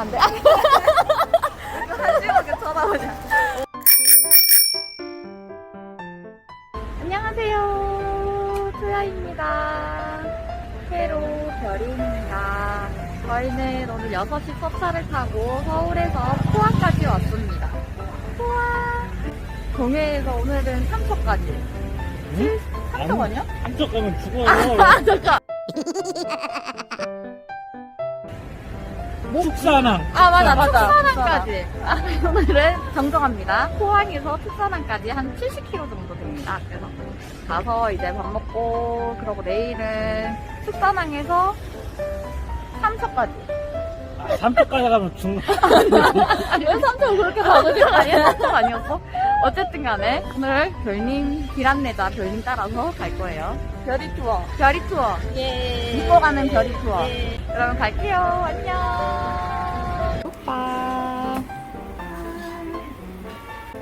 이상한데? 한심하게 쳐다보냐. 안녕하세요. 투야입니다. 새로 별입니다. 저희는 오늘 6시 첫차를 타고 서울에서 포항까지 왔습니다. 포항! 동해에서 오늘은 삼척까지. 응? 삼척 아니야? 한쪽 가면 죽어. 아, 잠깐. 축사랑. 아, 맞아, 맞아. 축사랑. 특산항까지. 아, 오늘은 정정합니다. 포항에서 특산항까지 한 70km 정도 됩니다. 그래서 가서 이제 밥 먹고, 그러고 내일은 특산항에서 삼척까지. 아, 삼쪽까지 가면 죽는. 아니, 왜 삼척을 그렇게 가는 거 아니야? 삼척 아니었어? 어쨌든 간에 오늘 별님 길 안내자 별님 따라서 갈 거예요. 별이 투어. 별이 투어. 예. 믿고 가는 별이 투어. 예. 그러면 갈게요. 안녕. 국밥.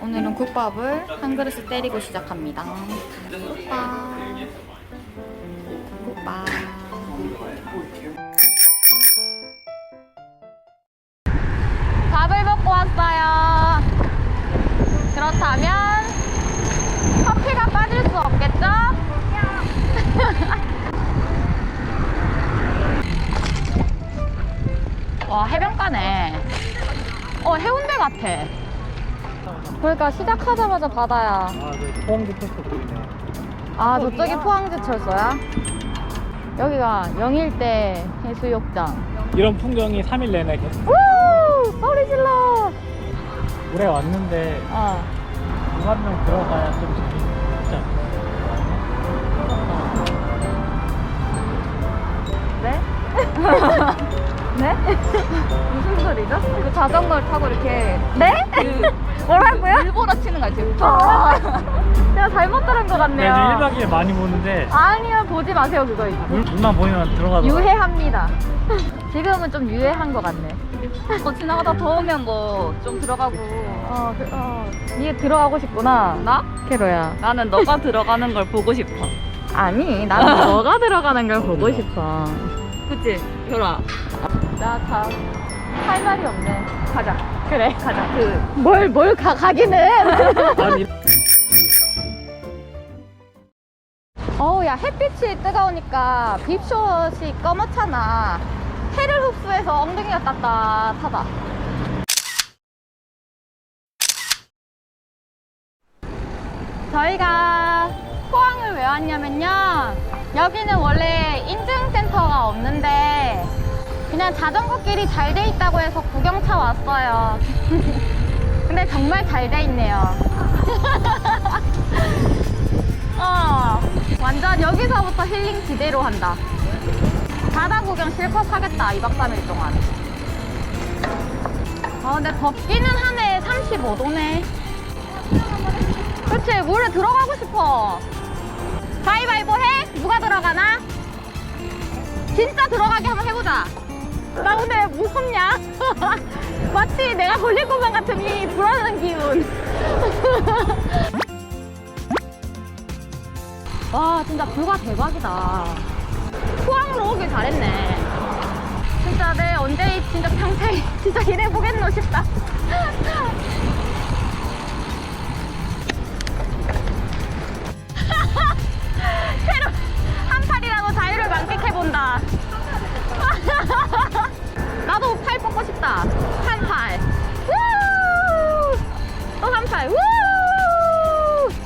오늘은 국밥을 한 그릇을 때리고 시작합니다. 국밥. 국밥. 그러니까 시작하자마자 바다야. 아, 네. 포항부터 보이네. 아 저쪽이 포항제철소야? 여기가 영일대 해수욕장. 이런 풍경이 3일 내내 계속. 우 소리 질러. 올해 왔는데 어. 한명 들어가야 좀 재밌지 않나? 네? 네? 무슨 소리죠? 그 자전거를 타고 이렇게 네? 뭐라고요? 일보러 치는 거 알지? 아, 내가 잘못 들은 것 네, 같네요. 1박 2일 많이 보는데 아니요 보지 마세요 그거 이제. 물, 물만 보이면 들어가더라고. 유해합니다. 지금은 좀 유해한 것 같네. 뭐 지나가다 더우면 뭐 좀 들어가고. 어, 그, 어, 니에 들어가고 싶구나. 나? 캐로야. 나는 너가 들어가는 걸 보고 싶어. 아니, 나는 너가 들어가는 걸 보고 싶어. 그치? 별아. 나 다, 할 말이 없네. 가자. 그래. 가자. 그, 뭘, 뭘 가, 가기는. 아니, 어우, 야, 햇빛이 뜨거우니까 빕숏이 검었잖아. 해를 흡수해서 엉덩이가 따뜻하다. 저희가 포항을 왜 왔냐면요. 여기는 원래 인증센터가 없는데 그냥 자전거 길이 잘 돼 있다고 해서 구경차 왔어요. 근데 정말 잘 돼 있네요. 어, 완전 여기서부터 힐링 지대로 한다. 바다 구경 실컷 하겠다, 2박 3일 동안. 아, 근데 덥기는 하네. 35도네. 그렇지, 물에 들어가고 싶어. 가위바위보 해? 누가 들어가나? 진짜 들어가게 한번 해보자. 나 근데 왜 무섭냐? 마치 내가 걸릴 것만 같은 이 불안한 기운. 와 진짜 뷰가 대박이다 포항으로 오길 잘했네 진짜 내 언제 이 진짜 평생 진짜 일해보겠노 싶다 새로 한 팔이라도 자유를 만끽해본다 팔 뻗고 싶다 한팔 또한 팔. 우!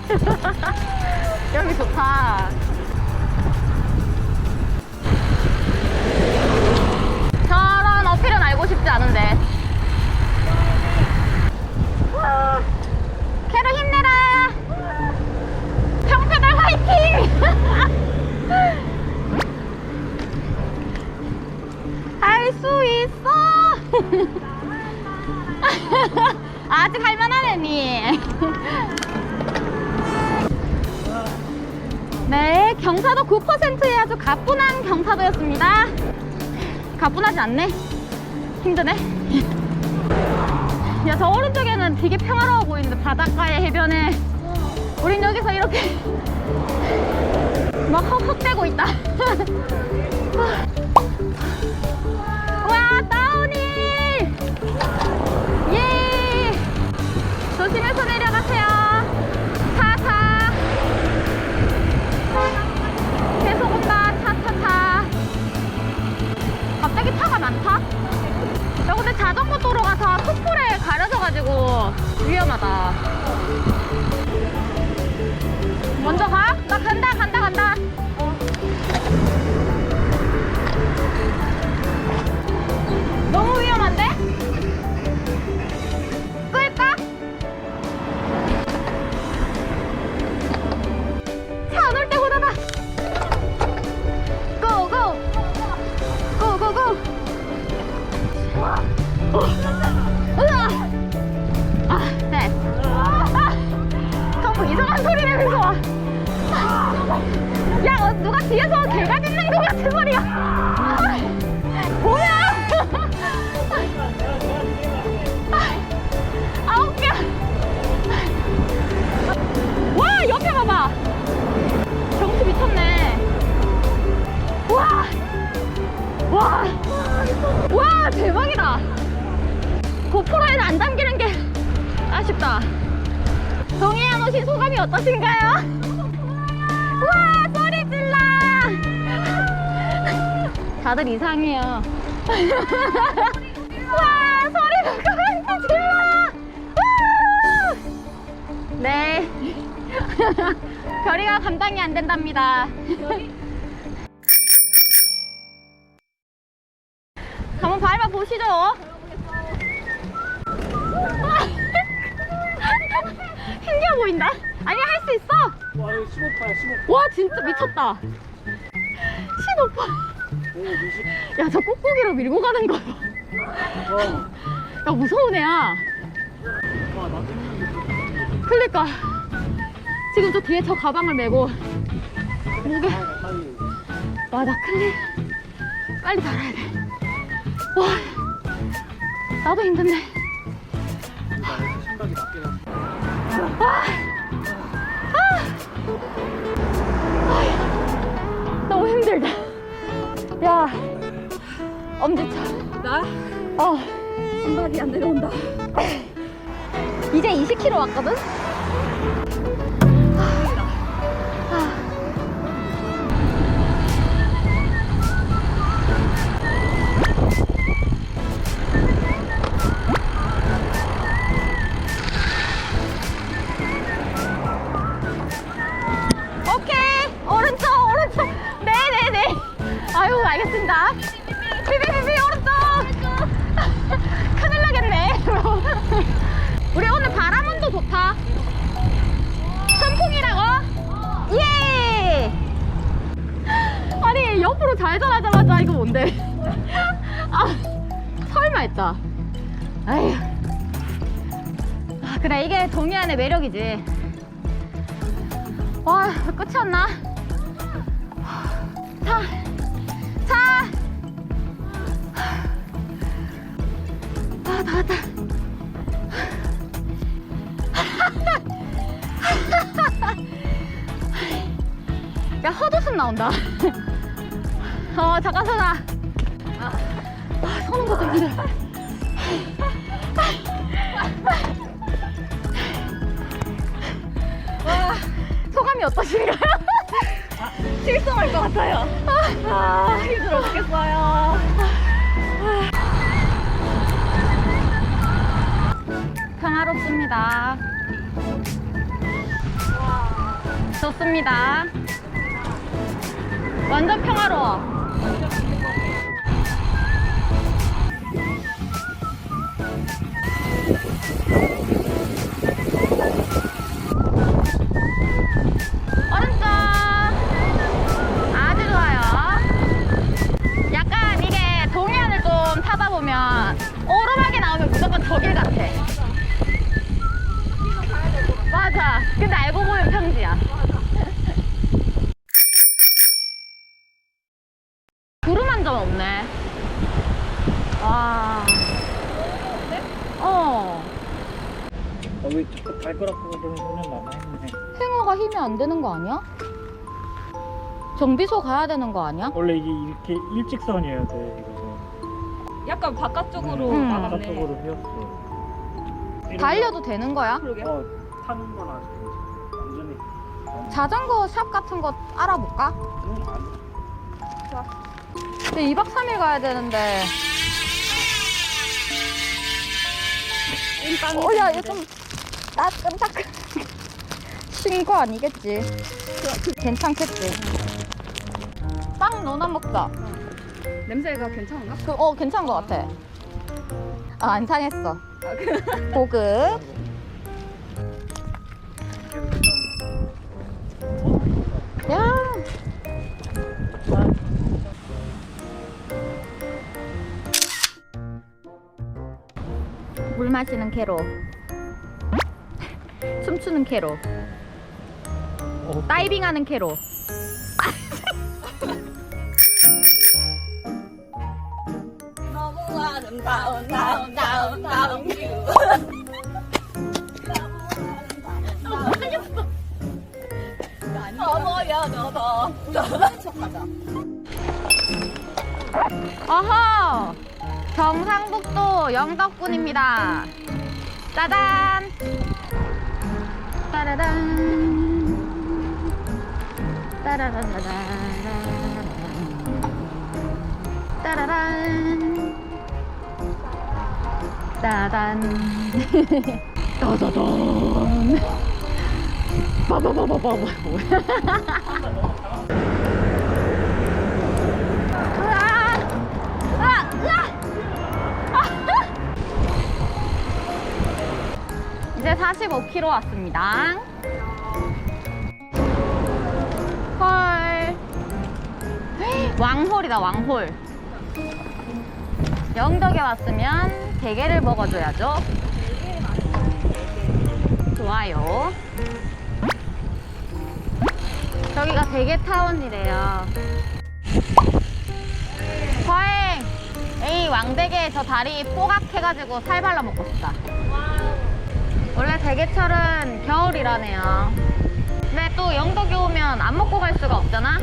여기 좋다. 있는데 바닷가의 해변에 우린 여기서 이렇게 막 헉헉대고 있다. 와 다운이 예! 조심해서 내려가세요. 고속도로가 다 촛불에 가려져가지고 위험하다. 먼저 가? 나 간다, 간다, 간다. 어떠신가요? 와, 소리 질러! 다들 이상해요. 와, 소리 그만 질러! 와! 네. 별이가 감당이 안 된답니다. 한번 밟아 보시죠. 힘겨 보인다. 아니 할 수 있어. 와 이거 15파야 15파 와 진짜 미쳤다. 신 오빠. 오 20. 야 저 꾹꾹이로 밀고 가는 거야. 와, 야 무서운 애야. 와 나도 힘든데 그러니까 지금 저 뒤에 저 가방을 메고 목에 아, 빨리 와 나 큰일 빨리 달아야 돼. 와 나도 힘든데. 나 생각이 낮게 났 어 아, 너무 힘들다. 야, 엄지척. 나? 어, 신발이 안 내려온다. 이제 20km 왔거든? 아니 옆으로 좌회전하자마자 이거 뭔데 아 설마 했다 아휴 아, 그래 이게 동해안의 매력이지 와 끝이었나? 자, 자. 아, 다 왔다. 야, 헛웃음 나온다. 어, 잠깐 서자. 아, 아, 서는 것도 힘들어. 와, 소감이 어떠신가요? 실성할 것 같아요. 아, 힘들어 죽겠어요. 평화롭습니다. 좋습니다. 완전 평화로워. 되는 거 아니야? 정비소 가야 되는 거 아니야? 원래 이게 이렇게 일직선이어야 돼 이거 약간 바깥쪽으로 음. 나갔네. 바깥쪽으로 휘었어 달려도 되는 거야? 그러게. 어 타는 건 아직 완전히 자전거 샵 같은 거 알아볼까? 응, 안 근데 2박 3일 가야 되는데 어, 야, 이거 좀 따끈따끈. 신거 아니겠지? 괜찮겠지? 빵 넣어 먹자. 냄새가 괜찮은가? 그, 어, 괜찮은 것 같아. 아, 안 상했어. 고급. 야. 물 마시는 캐로. 춤추는 캐로. 어, 다이빙하는 캐로. 너무 아름다운 다운 다운 다운 뷰. 어허! 경상북도 영덕군입니다. 짜잔! 따라란. 따라란라란. 따라란. 따단. 따다단. 빠바바바바바. 이제 45km 왔습니다. 왕홀이다, 왕홀. 영덕에 왔으면 대게를 먹어줘야죠. 좋아요. 저기가 대게타운이래요. 거행! 이 왕대게 저 다리 뽀각해가지고 살 발라 먹고 싶다. 원래 대게철은 겨울이라네요. 근데 또 영덕에 오면 안 먹고 갈 수가 없잖아?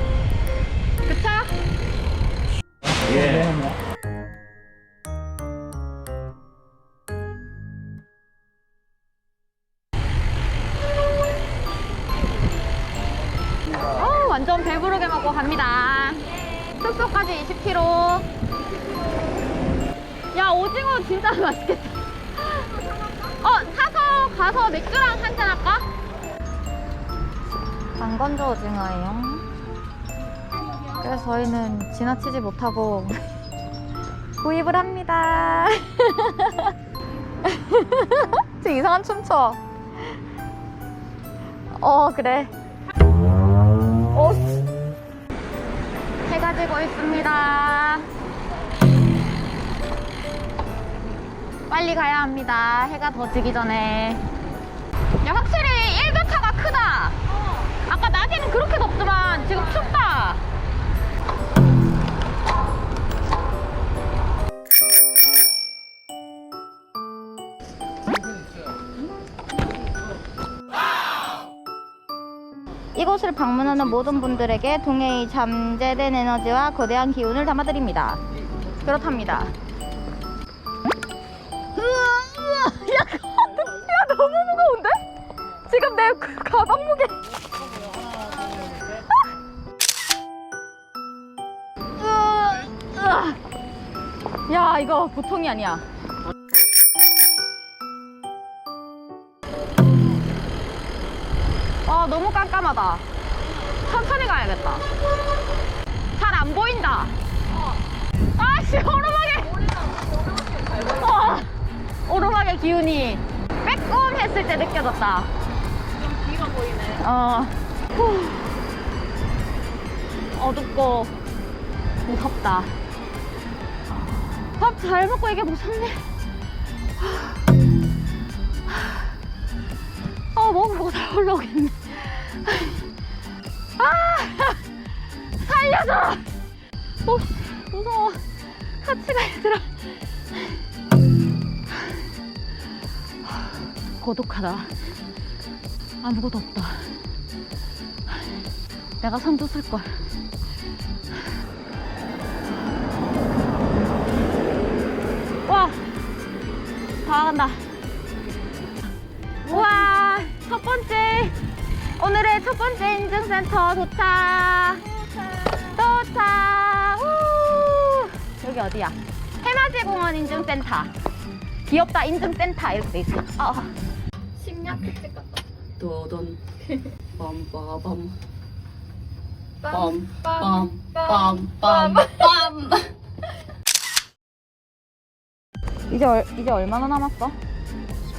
지나치지 못하고 구입을 합니다. 저 이상한 춤 춰. 어, 그래. 어, 해가 지고 있습니다. 빨리 가야 합니다. 해가 더 지기 전에. 야, 확실히 일교차가 크다. 아까 낮에는 그렇게 덥더만 지금 춥다. 이곳을 방문하는 모든 분들에게 동해의 잠재된 에너지와 거대한 기운을 담아드립니다. 그렇답니다. 으아, 으아, 야, 야, 너무 무거운데? 지금 내 가방 무게. 아! 으아, 으아. 야, 이거 보통이 아니야. 깜깜하다. 천천히 가야겠다. 잘 안 보인다. 아씨 오르막에. 어, 오르막의 기운이 빼꼼했을 때 느껴졌다. 비가 보이네. 어. 후. 어둡고 무섭다. 밥 잘 먹고 이게 무섭네. 아 먹은 거잘 올라오겠네 아! 살려줘! 오, 무서워. 같이 가 얘들아 고독하다. 아무것도 없다. 내가 선두 쓸걸 인증센터 도착. 도착. 우. 여기 어디야? 해맞이 공원 인증센터. 귀엽다 인증센터 이렇게 돼 있어. 아, 심야 특집 같다. 도돈 빰빠밤 빰, 빰빰 빰 빰 빰 이제 얼, 이제 얼마나 남았어?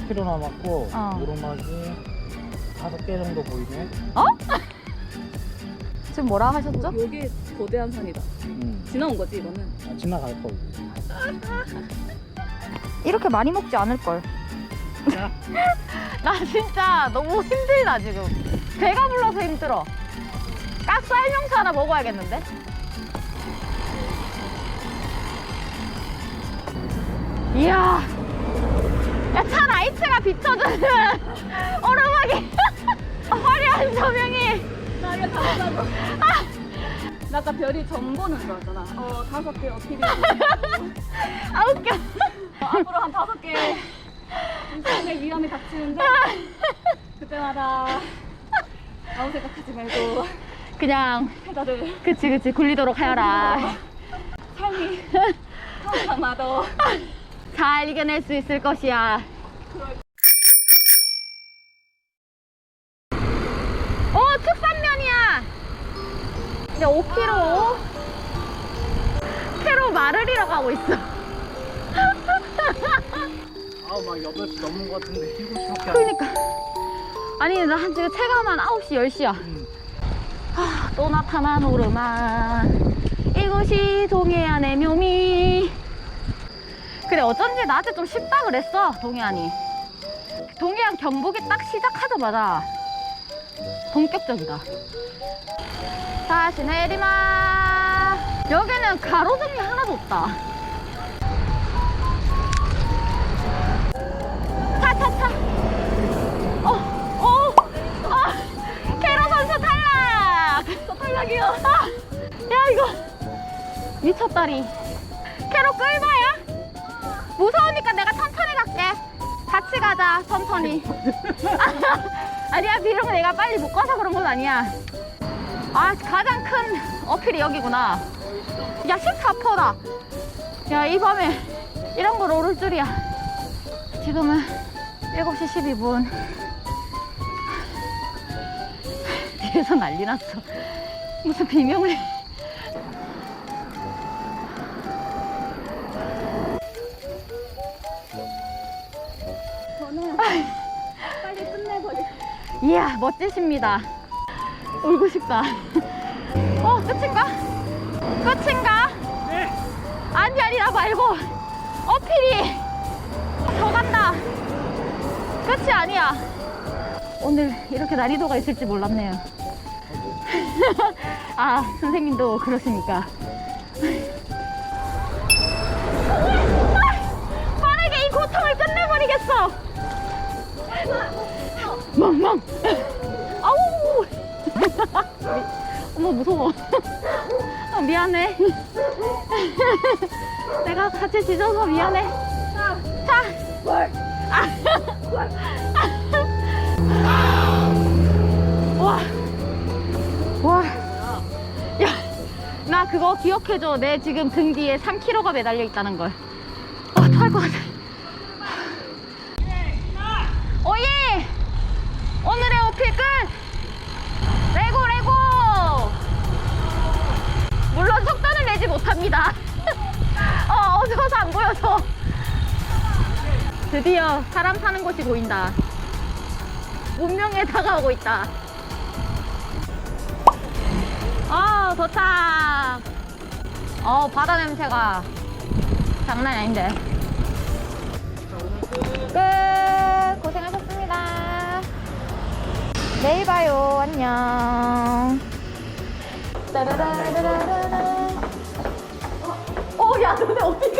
10km 남았고 어. 오르막이 다섯 개 정도 보이네. 지금 뭐라 하셨죠? 여기 거대한 산이다 음. 지나온 거지 이거는 아, 지나갈 거. 이렇게 많이 먹지 않을 걸. 야. 나 진짜 너무 힘들다 지금. 배가 불러서 힘들어. 깍살명수 하나 먹어야겠는데? 이야. 야, 차 라이트가 비춰주는 오르막이 화려한 조명이. 다 보자고 나 아까 별이 점 보는 줄 알았잖아 어 다섯 개 어필이 아, 웃겨. 앞으로 한 다섯 개 인생의 위험이 닥치는데 그때마다 아무 생각하지 말고 그냥, 페달을 그치, 그치, 굴리도록 하여라. 삶이 항상마다 잘 이겨낼 수 있을 것이야. 어, 특산면이야. 이제 5kg. 새로 잃어 가고 있어. 아우 막 8시 넘은 것 같은데 7시밖에 안 그러니까. 아니, 나 지금 체감한 9시, 10시야. 음. 또 나타난 오르막. 이곳이 동해안의 묘미. 근데 어쩐지 나한테 좀 쉽다 그랬어, 동해안이. 동해안 경북이 딱 시작하자마자 본격적이다. 다시 내리막. 여기는 가로등이 하나도 없다. 차, 차, 차. 어, 어, 어. 캐로 선수 탈락! 저 탈락이요. 아, 야, 이거. 미쳤다리. 캐로 끌봐야? 무서우니까 내가 천천히 갈게. 같이 가자, 천천히. 아니야, 비록 내가 빨리 못 가서 그런 건 아니야. 아, 가장 큰 어필이 여기구나. 야, 14%다. 야, 이 밤에 이런 걸 오를 줄이야. 지금은 7시 12분. 뒤에서 난리 났어. 무슨 비명을. 저는 빨리 끝내버리 이야, 멋지십니다. 울고 싶다. 어, 끝인가? 끝인가? 네. 아니, 아니, 나 말고. 어필이 더 간다. 끝이 아니야. 오늘 이렇게 난이도가 있을지 몰랐네요. 아, 선생님도 그러시니까. 빠르게 이 고통을 끝내버리겠어. 멍멍. 아우. 어머 무서워. 아, 미안해. 내가 같이 지져서 미안해. 자. 아. 와. 와. 야, 나 그거 기억해줘. 내 지금 등 뒤에 3kg가 매달려 있다는 걸. 아, 토할 것 같아. 곳이 보인다. 운명에 다가오고 있다. 아, 도착! 어, 바다 냄새가 장난이 아닌데. 끝! 고생하셨습니다. 내일 봐요. 안녕. 따라라라라라. 어, 야, 너네 어떻게